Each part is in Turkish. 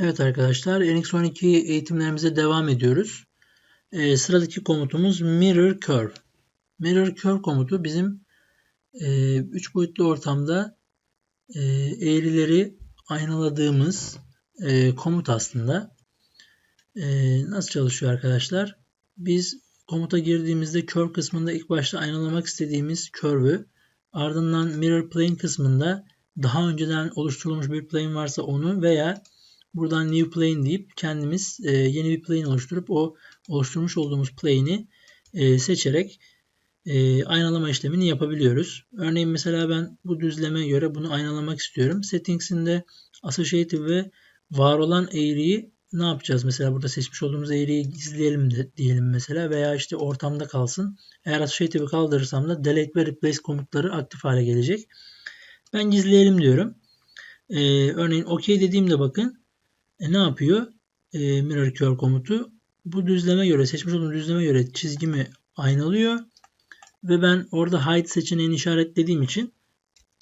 Evet arkadaşlar NX12 eğitimlerimize devam ediyoruz. Ee, sıradaki komutumuz Mirror Curve. Mirror Curve komutu bizim 3 boyutlu ortamda e, eğrileri aynaladığımız e, komut aslında. E, nasıl çalışıyor arkadaşlar? Biz komuta girdiğimizde curve kısmında ilk başta aynalamak istediğimiz curve'ü ardından mirror plane kısmında daha önceden oluşturulmuş bir plane varsa onu veya buradan new plane deyip kendimiz e, yeni bir plane oluşturup o oluşturmuş olduğumuz plane'i e, seçerek e, aynalama işlemini yapabiliyoruz. Örneğin mesela ben bu düzleme göre bunu aynalamak istiyorum. Settings'inde associative ve var olan eğriyi ne yapacağız? Mesela burada seçmiş olduğumuz eğriyi gizleyelim de diyelim mesela veya işte ortamda kalsın. Eğer associative'i kaldırırsam da delete ve replace komutları aktif hale gelecek. Ben gizleyelim diyorum. Ee, örneğin OK dediğimde bakın e, ne yapıyor? E, mirror curve komutu bu düzleme göre seçmiş olduğum düzleme göre çizgimi aynalıyor. Ve ben orada hide seçeneğini işaretlediğim için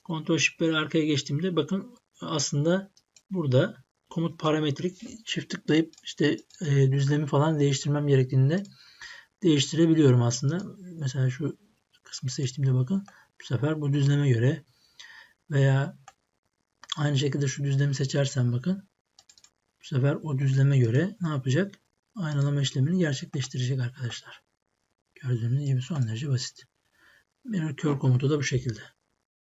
Ctrl Shift arkaya geçtiğimde bakın aslında burada komut parametrik çift tıklayıp işte e, düzlemi falan değiştirmem gerektiğinde değiştirebiliyorum aslında. Mesela şu kısmı seçtiğimde bakın bu sefer bu düzleme göre veya aynı şekilde şu düzlemi seçersem bakın bu sefer o düzleme göre ne yapacak? Aynalama işlemini gerçekleştirecek arkadaşlar. Gördüğünüz gibi son derece basit. Mirror curve komutu da bu şekilde.